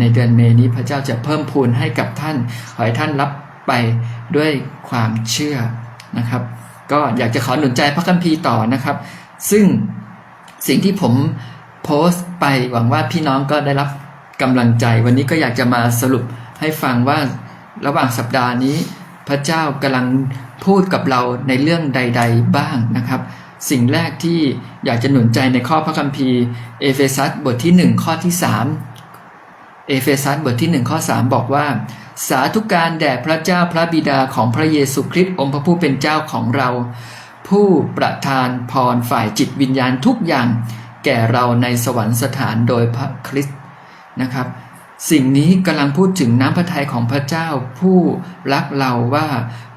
ในเดือนเมษนี้พระเจ้าจะเพิ่มพูนให้กับท่าน ขอให้ท่านรับไปด้วยความเชื่อนะครับ ก็อยากจะขอหนุนใจพระคัมภีร์ต่อนะครับ ซึ่งสิ่งที่ผมโพสต์ไปหวังว่าพี่น้องก็ได้รับกำลังใจ วันนี้ก็อยากจะมาสรุปให้ฟังว่าระหว่างสัปดาห์นี้ พระเจ้ากำลังพูดกับเราในเรื่องใด ๆ บ้างนะครับ สิ่งแรกที่อยากจะหนุนใจในข้อพระคัมภีร์ เอเฟซัสบทที่ 1 ข้อที่ 3 เอเฟซัสบทที่ 1 ข้อ 3 บอกว่า สาธุการแด่พระเจ้าพระบิดาของพระเยซูคริสต์องค์พระผู้เป็นเจ้าของเรา ผู้ประทานพรฝ่ายจิตวิญญาณทุกอย่าง แก่เราในสวรรคสถานโดยพระคริสต์นะครับ สิ่งนี้กำลังพูดถึงน้ำพระทัยของพระเจ้าผู้รักเราว่า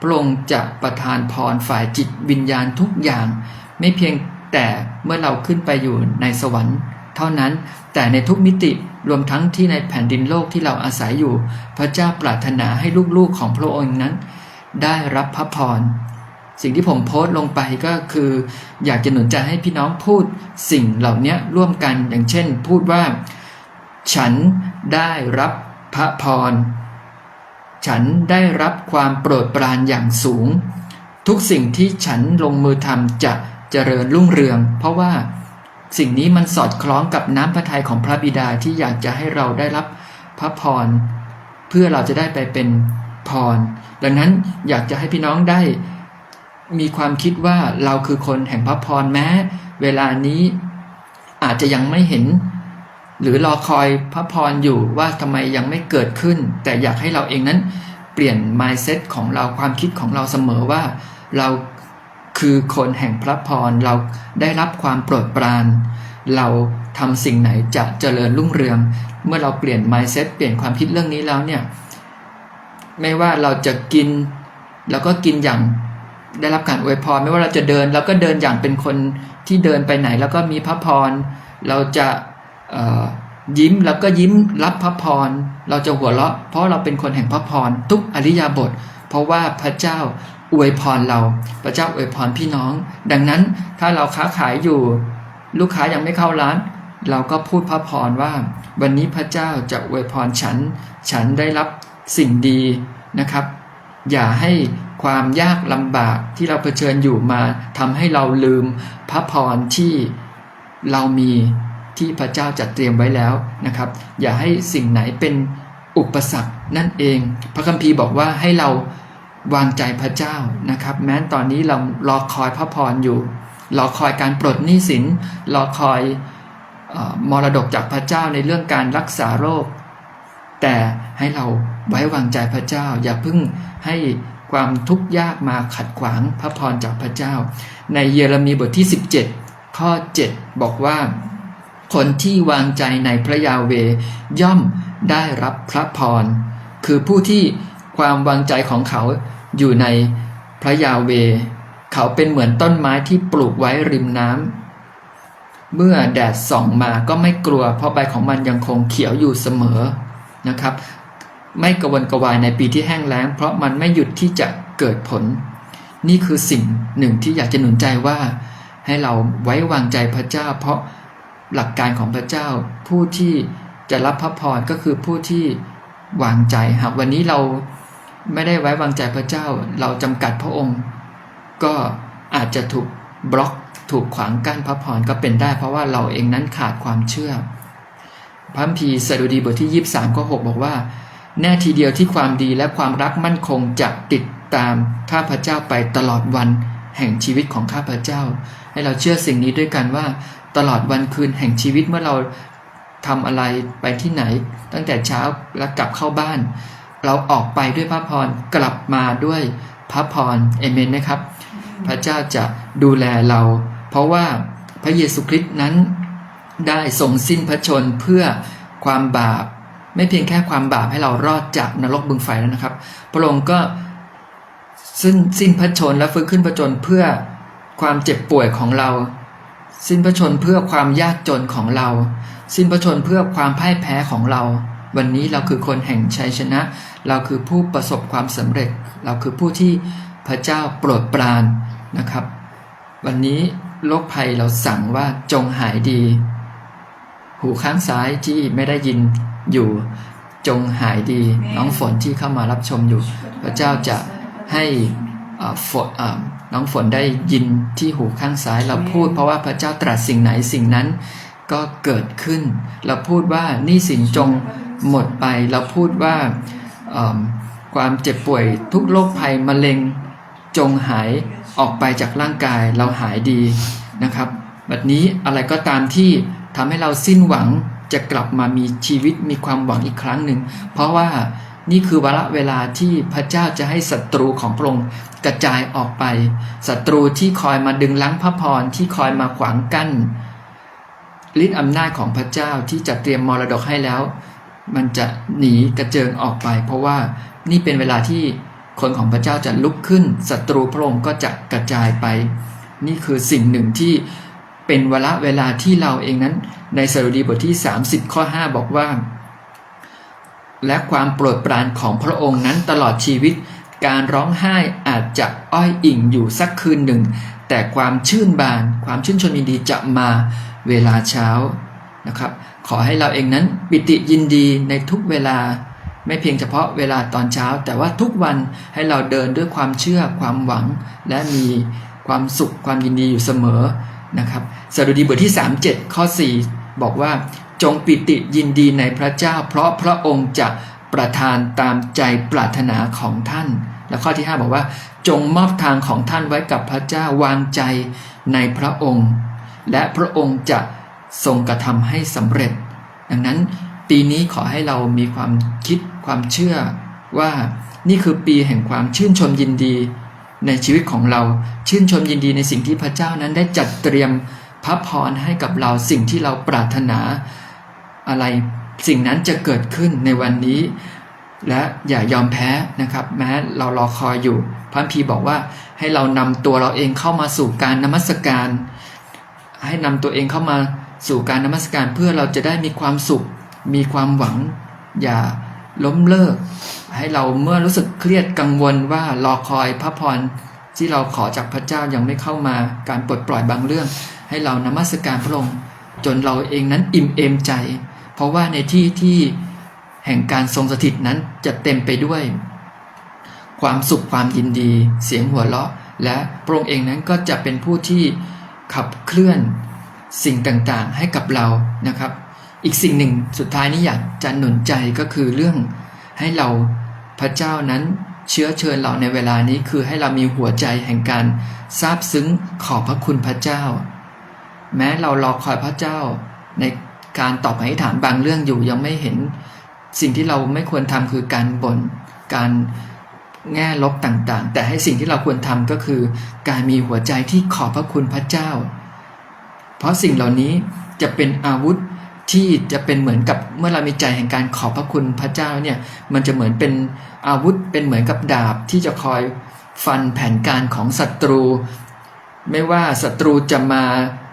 พระองค์จะประทานพรฝ่ายจิตวิญญาณทุกอย่าง ไม่เพียงแต่เมื่อเราขึ้นไปอยู่ในสวรรค์ เท่านั้น แต่ในทุกมิติรวมทั้งที่ในแผ่นดินโลกที่เราอาศัยอยู่ พระเจ้าปรารถนาให้ลูกๆของพระองค์นั้น ได้รับพระพรสิ่งที่ผมโพสต์ลงไปก็คือ อยากจะหนุนใจให้พี่น้องพูดสิ่งเหล่านี้ร่วมกันอย่างเช่น พูดว่า ฉันได้รับพระพร ฉันได้รับความโปรดปรานอย่างสูง ทุกสิ่งที่ฉันลงมือทำจะเจริญรุ่งเรือง เพราะว่า สิ่งนี้มันสอดคล้องกับน้ำพระทัยของพระบิดาที่อยากจะให้เราได้รับพระพร เพื่อเราจะได้ไปเป็นพร ดังนั้นอยากจะให้พี่น้องได้มีความคิดว่าเราคือคนแห่งพระพรแม้ เวลานี้อาจจะยังไม่เห็น หรือรอคอยพระพรอยู่ว่าทำไมยังไม่เกิดขึ้น แต่อยากให้เราเองนั้นเปลี่ยน mindset ของเราความคิดของเราเสมอว่า เรา คือคนแห่งพระพรเราได้รับความโปรดปราน เราทำสิ่งไหนจะเจริญรุ่งเรือง เมื่อเราเปลี่ยน mindset เปลี่ยนความคิดเรื่องนี้แล้วเนี่ย ไม่ว่าเราจะกินแล้วก็กินอย่างได้รับการอวยพร ไม่ว่าเราจะเดินเราก็เดินอย่างเป็นคนที่เดินไปไหน แล้วก็มีพระพร เราจะยิ้มแล้วก็ยิ้มรับพระพร เราจะหัวเราะ เพราะเราเป็นคนแห่งพระพรทุกอริยาบท เพราะว่าพระเจ้า อวยพรเรา พระเจ้าอวยพรพี่น้อง ดังนั้นถ้าเราค้าขายอยู่ ลูกค้ายังไม่เข้าร้าน เราก็พูดพระพรว่า วันนี้พระเจ้าจะอวยพรฉัน ฉันได้รับสิ่งดีนะครับ อย่าให้ความยากลำบากที่เราเผชิญอยู่มาทำให้เราลืมพระพรที่เรามีที่พระเจ้าจัดเตรียมไว้แล้วนะครับ อย่าให้สิ่งไหนเป็นอุปสรรคนั่นเอง พระคัมภีร์บอกว่าให้เรา วางใจพระเจ้านะครับ แม้ตอนนี้เรารอคอยพระพรอยู่รอคอยการปลดหนี้สินรอคอยอมรดกจากพระเจ้าในเรื่องการรักษาโรค แต่ให้เราไว้วางใจพระเจ้า อย่าพิ่งให้ความทุกข์ยากมาขัดขวางพระพรจากพระเจ้า ในเยเรมีบทที่ 17 ข้อ 7 บอกว่า คนที่วางใจในพระยาเวย่อมได้รับพระพรคือผู้ที่ ความวางใจของเขาอยู่ในพระยาเว เขาเป็นเหมือนต้นไม้ที่ปลูกไว้ริมน้ำเมื่อแดดส่องมาก็ไม่กลัว เพราะใบของมันยังคงเขียวอยู่เสมอนะครับ ไม่กระวนกระวายในปีที่แห้งแล้ง เพราะมันไม่หยุดที่จะเกิดผล นี่คือสิ่งหนึ่งที่อยากจะหนุนใจว่า ให้เราไว้วางใจพระเจ้า เพราะหลักการของพระเจ้าผู้ที่จะรับพระพรก็คือผู้ที่วางใจหากวันนี้เรา ไม่ได้ไว้วางใจพระเจ้า เราจำกัดพระองค์ ก็อาจจะถูกบล็อกถูกขวางกั้นพระพรก็เป็นได้ เพราะว่าเราเองนั้นขาดความเชื่อพระคัมภีร์สดุดีบทที่ 23ข้อ6บอกว่า แน่ทีเดียวที่ความดีและความรักมั่นคงจะติดตามข้าพเจ้าไปตลอดวันแห่งชีวิตของข้าพเจ้า ให้เราเชื่อสิ่งนี้ด้วยกันว่า ตลอดวันคืนแห่งชีวิตเมื่อเราทำอะไรไปที่ไหน ตั้งแต่เช้าแล้วกลับเข้าบ้าน เราออกไปด้วยพระพรกลับมาด้วยพระพรเอเมนไหมครับ พระเจ้าจะดูแลเรา เพราะว่าพระเยซูคริสต์นั้นได้ทรงสิ้นพระชนเพื่อความบาป ไม่เพียงแค่ความบาปให้เรารอดจากนรกบึงไฟแล้วนะครับ พระองค์ก็สิ้นสิ้นพระชนและฟื้นขึ้นพระชนเพื่อความเจ็บป่วยของเรา สิ้นพระชนเพื่อความยากจนของเรา สิ้นพระชนเพื่อความพ่ายแพ้ของเรา วันนี้เราคือคนแห่งชัยชนะ เราคือผู้ประสบความสำเร็จ เราคือผู้ที่พระเจ้าโปรดปรานนะครับ วันนี้โรคภัยเราสั่งว่าจงหายดี หูข้างซ้ายที่ไม่ได้ยินอยู่ จงหายดี น้องฝนที่เข้ามารับชมอยู่ พระเจ้าจะให้อ่าฝนอ่าน้องฝนได้ยินที่หูข้างซ้ายเราพูด เพราะว่าพระเจ้าตรัสสิ่งไหนสิ่งนั้นก็เกิดขึ้น เราพูดว่าหนี่สินจง หมดไป เราพูดว่าความเจ็บป่วยทุกโรคภัยมะเร็งจงหายออกไปจากร่างกายเราหายดีนะครับแบบนี้อะไรก็ตามที่ทำให้เราสิ้นหวังจะกลับมามีชีวิตมีความหวังอีกครั้งหนึ่ง เพราะว่านี่คือวาระเวลาที่พระเจ้าจะให้ศัตรูของพระองค์กระจายออกไปศัตรูที่คอยมาดึงล้างพระพรที่คอยมาขวางกั้นฤทธิอำนาจของพระเจ้าที่จะเตรียมมรดกให้แล้ว มันจะหนีกระเจิงออกไป เพราะว่านี่เป็นเวลาที่คนของพระเจ้าจะลุกขึ้นศัตรูพระองค์ก็จะกระจายไป นี่คือสิ่งหนึ่งที่เป็นเวลาเวลาที่เราเองนั้น ในสดุดีบทที่ 30 ข้อ 5 บอกว่า และความโปรดปรานของพระองค์นั้นตลอดชีวิต การร้องไห้อาจจะอ้อยอิ่งอยู่สักคืนหนึ่ง แต่ความชื่นบาน ความชื่นชมยินดีจะมาเวลาเช้านะครับ ขอให้เราเองนั้นปิติยินดีในทุกเวลา ไม่เพียงเฉพาะเวลาตอนเช้า แต่ว่าทุกวันให้เราเดินด้วยความเชื่อความหวัง และมีความสุขความยินดีอยู่เสมอนะครับสดุดีบทที่ 37 ข้อ 4 บอกว่าจงปิติยินดีในพระเจ้า เพราะพระองค์จะประทานตามใจปรารถนาของท่าน และข้อที่ 5 บอกว่า จงมอบทางของท่านไว้กับพระเจ้าวางใจในพระองค์ และพระองค์จะ ทรงกระทำให้สำเร็จ ดังนั้นปีนี้ขอให้เรามีความคิดความเชื่อว่านี่คือปีแห่งความชื่นชมยินดี ในชีวิตของเราชื่นชมยินดีในสิ่งที่พระเจ้านั้นได้จัดเตรียมพระพรให้กับเราสิ่งที่เราปรารถนา อะไรสิ่งนั้นจะเกิดขึ้นในวันนี้ และอย่ายอมแพ้นะครับ แม้เรารอคอยอยู่ พระคัมพีบอกว่าให้เรานำตัวเราเองเข้ามาสู่การนมัสการ ให้นำตัวเองเข้ามา สู่การนมัสการเพื่อเราจะได้มีความสุข มีความหวัง อย่าล้มเลิก ให้เราเมื่อรู้สึกเครียดกังวลว่ารอคอยพระพรที่เราขอจากพระเจ้ายังไม่เข้ามาการปลดปล่อยบางเรื่อง ให้เรานมัสการพระองค์จนเราเองนั้นอิ่มเอมใจ เพราะว่าในที่ที่แห่งการทรงสถิตนั้นจะเต็มไปด้วย ความสุขความยินดี เสียงหัวเราะ และพระองค์เองนั้นก็จะเป็นผู้ที่ขับเคลื่อน สิ่งต่างๆให้กับเรานะครับ อีกสิ่งหนึ่งสุดท้ายนี้อยากจะหนุนใจก็คือเรื่องให้เราพระเจ้านั้นเชื้อเชิญเราในเวลานี้คือให้เรามีหัวใจแห่งการซาบซึ้งขอบพระคุณพระเจ้า แม้เรารอคอยพระเจ้า ในการตอบอธิษฐานบางเรื่องอยู่ยังไม่เห็น สิ่งที่เราไม่ควรทำคือการบน่นการแง่ลบต่างๆ แต่ให้สิ่งที่เราควรทำก็คือ การมีหัวใจที่ขอบพระคุณพระเจ้า เพราะสิ่งเหล่านี้จะเป็นอาวุธที่จะเป็นเหมือนกับเมื่อเรามีใจแห่งการขอบพระคุณพระเจ้าเนี่ยมันจะเหมือนเป็นอาวุธเป็นเหมือนกับดาบที่จะคอยฟันแผนการของศัตรู ไม่ว่าศัตรูจะมา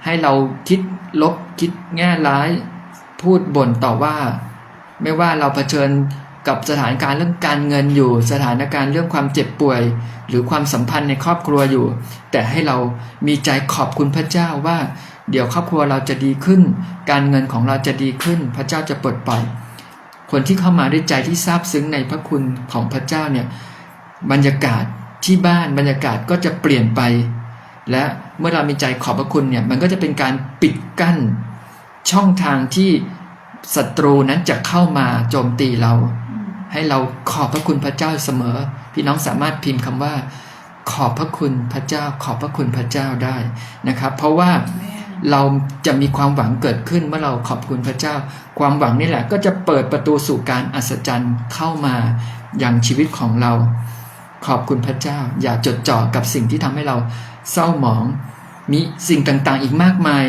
ให้เราคิดลบคิดแง่ร้าย พูดบ่นต่อว่า ไม่ว่าเราเผชิญกับสถานการณ์เรื่องการเงินอยู่ สถานการณ์เรื่องความเจ็บป่วย หรือความสัมพันธ์ในครอบครัวอยู่ แต่ให้เรามีใจขอบคุณพระเจ้าว่า เดี๋ยวครอบครัวเราจะดีขึ้น การเงินของเราจะดีขึ้น พระเจ้าจะปลดปล่อย คนที่เข้ามาด้วยใจที่ซาบซึ้งในพระคุณของพระเจ้าเนี่ยบรรยากาศที่บ้านบรรยากาศก็จะเปลี่ยนไป และเมื่อเรามีใจขอบพระคุณเนี่ยมันก็จะเป็นการปิดกั้น ช่องทางที่ศัตรูนั้นจะเข้ามาโจมตีเรา ให้เราขอบพระคุณพระเจ้าเสมอ พี่น้องสามารถพิมพ์คำว่า ขอบพระคุณพระเจ้า ขอบพระคุณพระเจ้าได้นะครับ เพราะว่า เราจะมีความหวังเกิดขึ้นเมื่อเราขอบคุณพระเจ้า ความหวังนี่แหละ ก็จะเปิดประตูสู่การอัศจรรย์เข้ามาอย่างชีวิตของเรา ขอบคุณพระเจ้า อย่าจดจ่อกับสิ่งที่ทำให้เราเศร้าหมอง มีสิ่งต่างๆ อีกมากมาย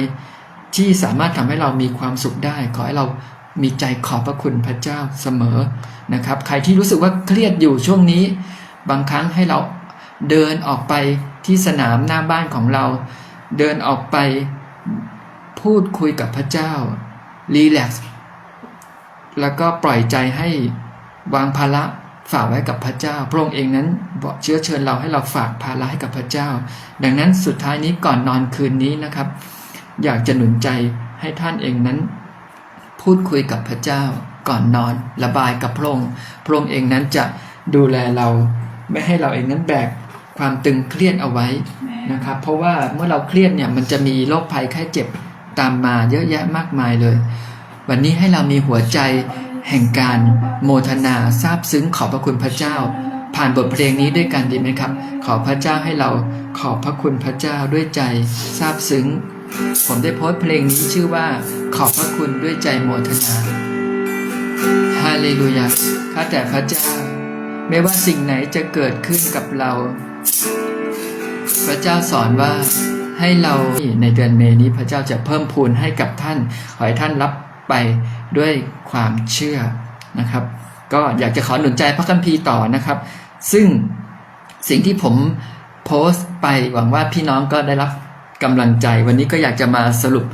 ที่สามารถทำให้เรามีความสุขได้ ขอให้เรามีใจขอบพระคุณพระเจ้าเสมอนะครับ ใครที่รู้สึกว่าเครียดอยู่ช่วงนี้ บางครั้งให้เราเดินออกไปที่สนามหน้าบ้านของเรา เดินออกไป พูดคุยกับพระเจ้ารีแลกซ์แล้วก็ปล่อยใจให้วางภาระฝากไว้กับพระเจ้า พระองค์เองนั้นบอกเชื้อเชิญเราให้เราฝากภาระให้กับพระเจ้า ดังนั้นสุดท้ายนี้ก่อนนอนคืนนี้นะครับ อยากจะหนุนใจให้ท่านเองนั้น พูดคุยกับพระเจ้า ก่อนนอนระบายกับพระองค์พระองค์เองนั้นจะดูแลเรา ไม่ให้เราเองนั้นแบก ความตึงเครียดเอาไว้นะครับ เพราะว่าเมื่อเราเครียดเนี่ยมันจะมีโรคภัยไข้เจ็บตามมาเยอะแยะมากมายเลย วันนี้ให้เรามีหัวใจแห่งการโมทนาซาบซึ้งขอบพระคุณพระเจ้า ผ่านบทเพลงนี้ด้วยกันดีไหมครับ ขอพระเจ้าให้เราขอบพระคุณพระเจ้าด้วยใจซาบซึ้ง ผมได้โพสต์เพลงนี้ชื่อว่าขอบพระคุณด้วยใจโมทนาฮาเลลูยาข้าแต่พระเจ้า ไม่ว่าสิ่งไหนจะเกิดขึ้นกับเรา พระเจ้าสอนว่าให้เราในเดือนเมนี้พระเจ้าจะเพิ่มพูนให้กับท่าน ขอให้ท่านรับไปด้วยความเชื่อนะครับ ก็อยากจะขอหนุนใจพระคัมภีร์ต่อนะครับ ซึ่งสิ่งที่ผมโพสต์ไปหวังว่าพี่น้องก็ได้รับกำลังใจ วันนี้ก็อยากจะมาสรุป